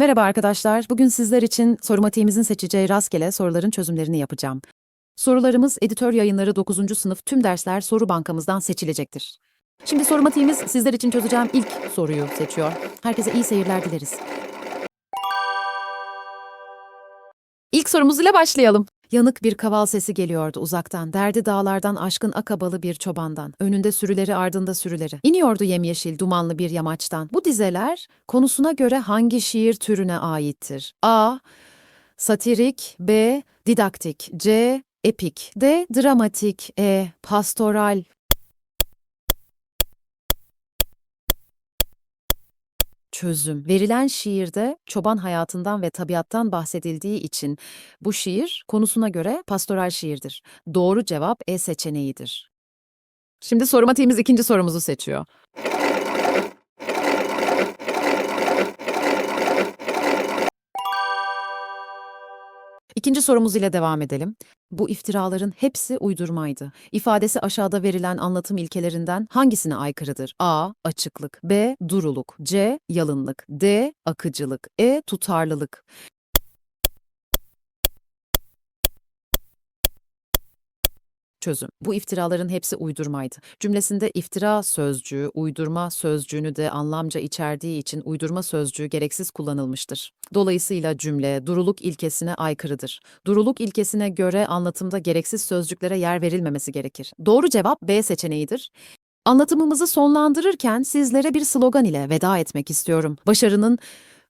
Merhaba arkadaşlar. Bugün sizler için sorumatiğimizin seçeceği rastgele soruların çözümlerini yapacağım. Sorularımız Editör Yayınları 9. sınıf tüm dersler soru bankamızdan seçilecektir. Şimdi sorumatiğimiz sizler için çözeceğim ilk soruyu seçiyor. Herkese iyi seyirler dileriz. İlk sorumuz ile başlayalım. Yanık bir kaval sesi geliyordu uzaktan. Derdi dağlardan aşkın akabalı bir çobandan. Önünde sürüleri ardında sürüleri. İniyordu yemyeşil dumanlı bir yamaçtan. Bu dizeler konusuna göre hangi şiir türüne aittir? A. Satirik B. Didaktik C. Epik D. Dramatik E. Pastoral çözüm. Verilen şiirde çoban hayatından ve tabiattan bahsedildiği için bu şiir konusuna göre pastoral şiirdir. Doğru cevap E seçeneğidir. Şimdi sorumatiğimiz ikinci sorumuzu seçiyor. İkinci sorumuz ile devam edelim. Bu iftiraların hepsi uydurmaydı. İfadesi aşağıda verilen anlatım ilkelerinden hangisine aykırıdır? A. Açıklık B. Duruluk C. Yalınlık D. Akıcılık E. Tutarlılık Çözüm. Bu iftiraların hepsi uydurmaydı. Cümlesinde iftira sözcüğü, uydurma sözcüğünü de anlamca içerdiği için uydurma sözcüğü gereksiz kullanılmıştır. Dolayısıyla cümle duruluk ilkesine aykırıdır. Duruluk ilkesine göre anlatımda gereksiz sözcüklere yer verilmemesi gerekir. Doğru cevap B seçeneğidir. Anlatımımızı sonlandırırken sizlere bir slogan ile veda etmek istiyorum. Başarının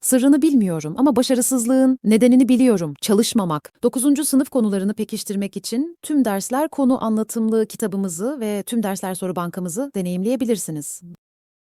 Sırrını bilmiyorum ama başarısızlığın nedenini biliyorum. Çalışmamak. 9. sınıf konularını pekiştirmek için tüm dersler konu anlatımlı kitabımızı ve tüm dersler soru bankamızı deneyimleyebilirsiniz.